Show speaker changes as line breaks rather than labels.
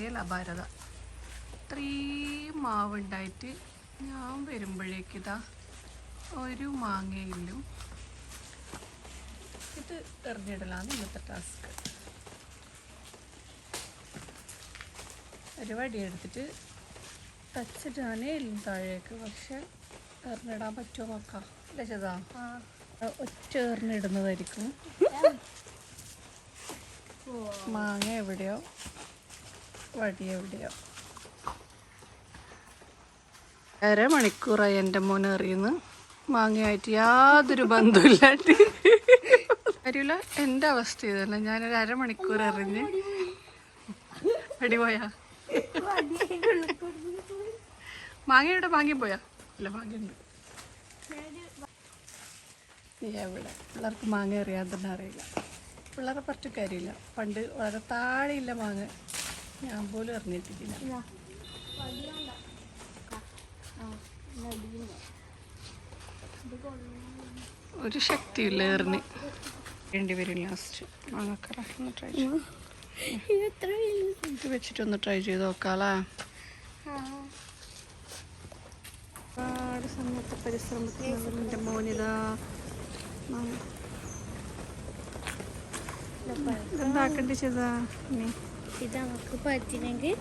അറിയാലോ ഭാരത ഇത്രയും മാവുണ്ടായിട്ട് ഞാൻ വരുമ്പോഴേക്കിതാ ഒരു മാങ്ങയിലും ഇത് എറിഞ്ഞിടലാണ് ഇന്നത്തെ ടാസ്ക് ഒരു വടിയെടുത്തിട്ട് എടുത്തിട്ട് ടച്ചിട്ടാനേ ഇല്ല താഴേക്ക് പക്ഷെ എറിഞ്ഞിടാൻ പറ്റുമോ നോക്കാം. അല്ലേ ചേതാ ഒറ്റ എറിഞ്ഞിടുന്നതായിരിക്കും. മാങ്ങ എവിടെയോ എവിടെയോ അരമണിക്കൂറായി എന്റെ മോൻ എറിയുന്നു. മാങ്ങയായിട്ട് യാതൊരു ബന്ധമില്ലാണ്ട് അറിയില്ല എന്റെ അവസ്ഥ ഇതല്ല. ഞാനൊരു അരമണിക്കൂർ എറിഞ്ഞ്. അടിപോയാ? മാങ്ങയുടെ മാങ്ങി പോയാ? അല്ല മാങ്ങയുണ്ട്. എവിടെ? പിള്ളേർക്ക് മാങ്ങ അറിയാൻ തന്നെ അറിയില്ല. പിള്ളേരെ പറ്റൊക്കെ കാര്യമില്ല. പണ്ട് വളരെ താഴെയില്ല മാങ്ങ. ഞാൻ പോലും അറിഞ്ഞിട്ടില്ല. ഒരു ശക്തിയില്ല എറിഞ്ഞ്. രണ്ടുപേരും വരും ലാസ്റ്റ് മാങ്ങക്കറ ഒന്ന് ട്രൈ ചെയ്യും. ഇത് വെച്ചിട്ടൊന്ന് ട്രൈ ചെയ്ത് നോക്കാളാ ഒരുപാട് സമയത്ത് പരിശ്രമത്തിൽ എന്റെ മോനിതാ എന്താക്കണ്ടി ചെയ്താ നീ?
ഇത് നമുക്ക് പറ്റില്ലെങ്കിൽ